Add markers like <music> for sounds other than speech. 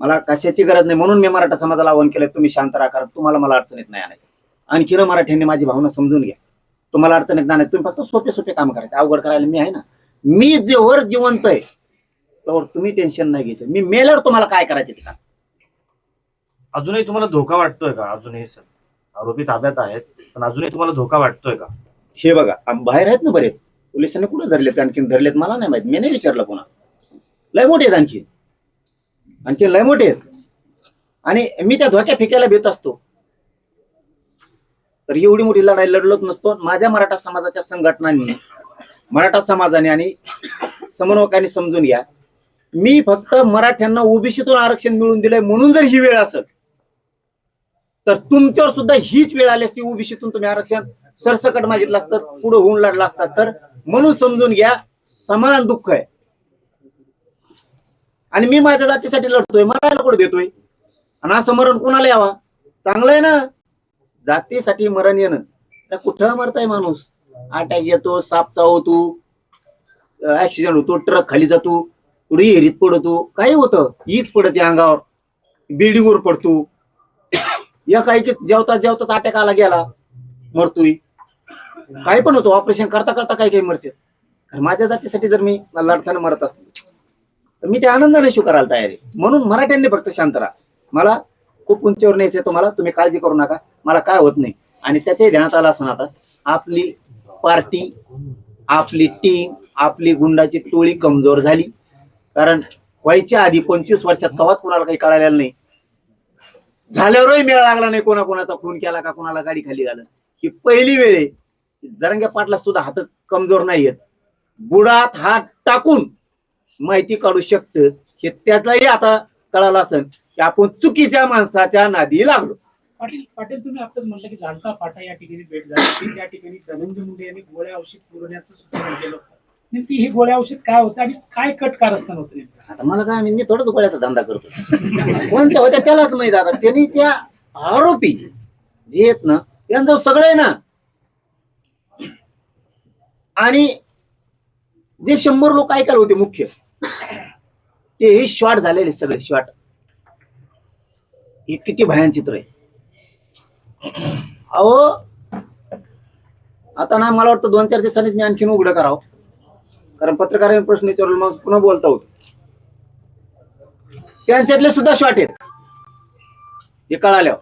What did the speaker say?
मला कशाची गरज नाही. म्हणून मी मराठा समाजाला आवाहन केलं तुम्ही शांत राहा कारण तुम्हाला मला अडचणीत नाही आणायचं. आणखीन मराठ्यांनी माझी भावना समजून घ्या. तुम्हाला अडचणीत नाही. तुम्ही फक्त सोपे सोपे काम करायचे. अवघड करायला मी आहे ना. मी जेवर जिवंत आहे त्यावर तुम्ही टेन्शन नाही घ्यायचं. मी मेल्यावर तुम्हाला काय करायचं ते काम अजूनही तुम्हाला धोका वाटतोय का? अजूनही सर. आरोपी ताब्यात आहेत पण अजूनही तुम्हाला धोका वाटतोय का? हे बघा आम- बाहेर आहेत ना बरेच. पोलिसांनी कुठं धरलेत? आणखीन धरलेत मला नाही माहीत. मी नाही विचारलं पुन्हा लय मोठे आहेत आणखी आणखी लय मोठे आहेत. आणि मी त्या धोक्या फेकायला भेट असतो. तर एवढी मोठी लढाई लढलोच नसतो. माझ्या मराठा समाजाच्या संघटनांनी मराठा समाजाने आणि समन्वयकांनी समजून घ्या. मी फक्त मराठ्यांना ओबीसीतून आरक्षण मिळवून दिलंय म्हणून जर ही वेळ असेल तर तुमच्यावर सुद्धा हीच वेळ आली असती ओबीसीतून तुम्ही आरक्षण. सरसकट मागितलं असतं पुढे होऊन लढला असतात तर म्हणून समजून घ्या समान दुःख आहे. आणि मी माझ्या जातीसाठी लढतोय मरायला कुठे देतोय? आणि असं मरण कोणाला यावा? चांगलं आहे ना? जातीसाठी मरण येणं. तर कुठं मरताय माणूस? अटॅक येतो साप चावतो ऍक्सिडेंट होतो ट्रक खाली जातो पुढे हेरीत पडतो काही होतं. हीच पडते अंगावर. बिल्डिंगवर पडतो. या काही जेवता जेवता अटॅक आला गेला. मरतोय. काही पण होतो. ऑपरेशन करता करता काही काही मरते. माझ्या जातीसाठी जर मी लढताना मरत असतो. तर मी ते आनंदाने स्वीकारायला तयार आहे. म्हणून मराठ्यांनी फक्त शांत राहा. मला खूप उंचीवर न्यायचंय तुम्हाला तुम्ही काळजी करू नका. मला काय होत नाही. आणि त्याच्याही ध्यानात आलं असं आता आपली पार्टी आपली टीम आपली गुंडाची टोळी कमजोर झाली. कारण व्हायच्या आधी पंचवीस वर्षात कवाच कोणाला काही कळायला नाही. झाल्यावरही मेळ लागला नाही कोणा कोणाचा खून केला का कोणाला गाडी खाली घालत. ही पहिली वेळ आहे. जरंग्या पाटला सुद्धा हात कमजोर नाहीयेत बुडात हात टाकून माहिती काढू शकतं हे त्याचाही आता कळालं असेल की आपण चुकीच्या माणसाच्या नादी लागलो. पाटील पाटील तुम्ही आताच म्हटलं की झालता फाटा या ठिकाणी भेट झाली. <coughs> त्या ठिकाणी धनंजय मुंडे यांनी गोळ्या औषध पुरवण्याचं सूचना केलं नेमकी हे गोळ्या औषध काय होतं आणि काय कट कारस्थान होतं नेमकं? आता मला काय मी थोडं दुपाऱ्याचा धंदा करतो. कोणत्या होत्या त्यालाच माहीत आता. त्यांनी त्या आरोपी जे आहेत ना त्यांचं सगळं आहे ना. आणि जे शंभर लोक ऐकायला होते मुख्य. ते हे शॉर्ट झालेले सगळे शॉर्ट हे किती भयान चित्र आहे. अहो आता ना मला वाटतं दोन चार दिवसांनीच मी आणखीन उघडं करावं. कारण पत्रकारांनी प्रश्न विचारला मग पुन्हा बोलता होत. त्यांच्यातले सुद्धा शॉर्ट आहेत. हे कळाल्यावर.